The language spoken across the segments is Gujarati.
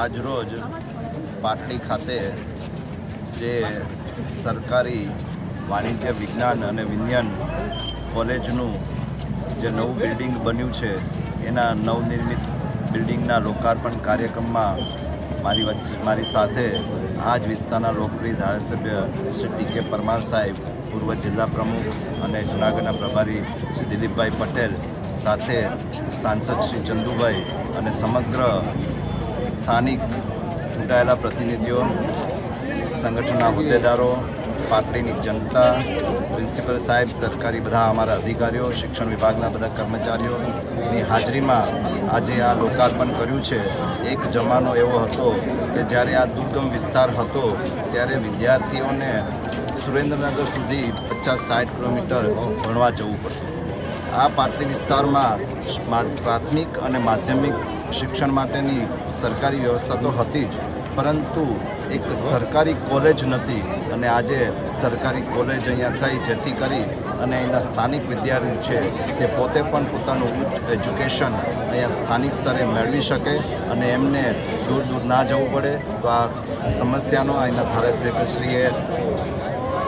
આજરોજ પાટડી ખાતે જે સરકારી વાણિજ્ય વિજ્ઞાન અને વિજ્ઞાન કોલેજનું જે નવું બિલ્ડિંગ બન્યું છે, એના નવનિર્મિત બિલ્ડિંગના લોકાર્પણ કાર્યક્રમમાં મારી વચ્ચે મારી સાથે આ જ વિસ્તારના લોકપ્રિય ધારાસભ્ય શ્રી ટી કે પરમાર સાહેબ, પૂર્વ જિલ્લા પ્રમુખ અને જૂનાગઢના પ્રભારી શ્રી દિલીપભાઈ પટેલ સાથે સાંસદ શ્રી ચંદુભાઈ અને સમગ્ર સ્થાનિક ચૂંટાયેલા પ્રતિનિધિઓ, સંગઠનના હોદ્દેદારો પાર્ટીની જનતા, પ્રિન્સિપલ સાહેબ, સરકારી બધા અમારા અધિકારીઓ, શિક્ષણ વિભાગના બધા કર્મચારીઓની હાજરીમાં આજે આ લોકાર્પણ કર્યું છે. એક જમાનો એવો હતો કે જ્યારે આ દુર્ગમ વિસ્તાર હતો, ત્યારે વિદ્યાર્થીઓને સુરેન્દ્રનગર સુધી પચાસ સાઠ કિલોમીટર ભણવા જવું પડતું. આ પાટડી વિસ્તારમાં પ્રાથમિક અને માધ્યમિક શિક્ષણ માટેની સરકારી વ્યવસ્થા તો હતી જ, પરંતુ એક સરકારી કોલેજ નથી અને આજે સરકારી કોલેજ અહીંયા થઈ, જેથી કરી અને અહીંના સ્થાનિક વિદ્યાર્થી છે તે પોતે પણ પોતાનું ઉચ્ચ એજ્યુકેશન અહીંયા સ્થાનિક સ્તરે મેળવી શકે અને એમને દૂર દૂર ના જવું પડે. તો આ સમસ્યાનો અહીંના ધારાસભ્યશ્રીએ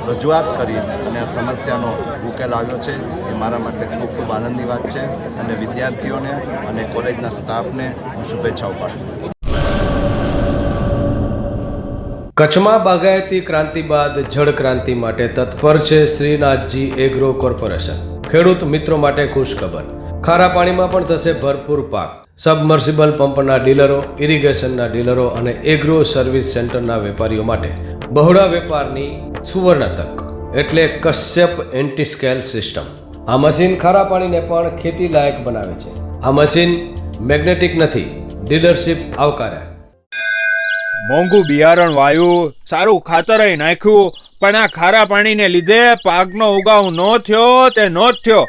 રજૂઆત કરી અને આ સમસ્યાનો ઉકેલ આવ્યો છે. એ મારા માટે ખૂબ ખૂબ આનંદની વાત છે અને વિદ્યાર્થીઓને અને કોલેજના સ્ટાફને હું શુભેચ્છાઓ પાઠવું કચ્છમાં બાગાયતી ક્રાંતિ બાદ જળ ક્રાંતિ માટે તત્પર છે શ્રીનાથજી એગ્રો કોર્પોરેશન. ખેડૂત મિત્રો માટે ખુશખબર ખારા પાણીમાં પણ થશે ભરપૂર પાક. સબમર્સિબલ પંપના ડીલરો, ઇરિગેશનના ડીલરો અને એગ્રો સર્વિસ સેન્ટરના વેપારીઓ માટે બહોળા વેપારની સુવર્ણ તક એટલે કશ્યપ એન્ટીસ્કેલ સિસ્ટમ. આ મશીન ખારા પાણીને પણ ખેતી લાયક બનાવે છે. આ મશીન મેગ્નેટિક નથી, ડીલરશીપ આવકારે. મોંઘું બિયારણ વાયું, સારું ખાતર નાખ્યું, પણ આ ખારા પાણીને લીધે પાકનો ઉગાવ નો થયો તે ન થયો.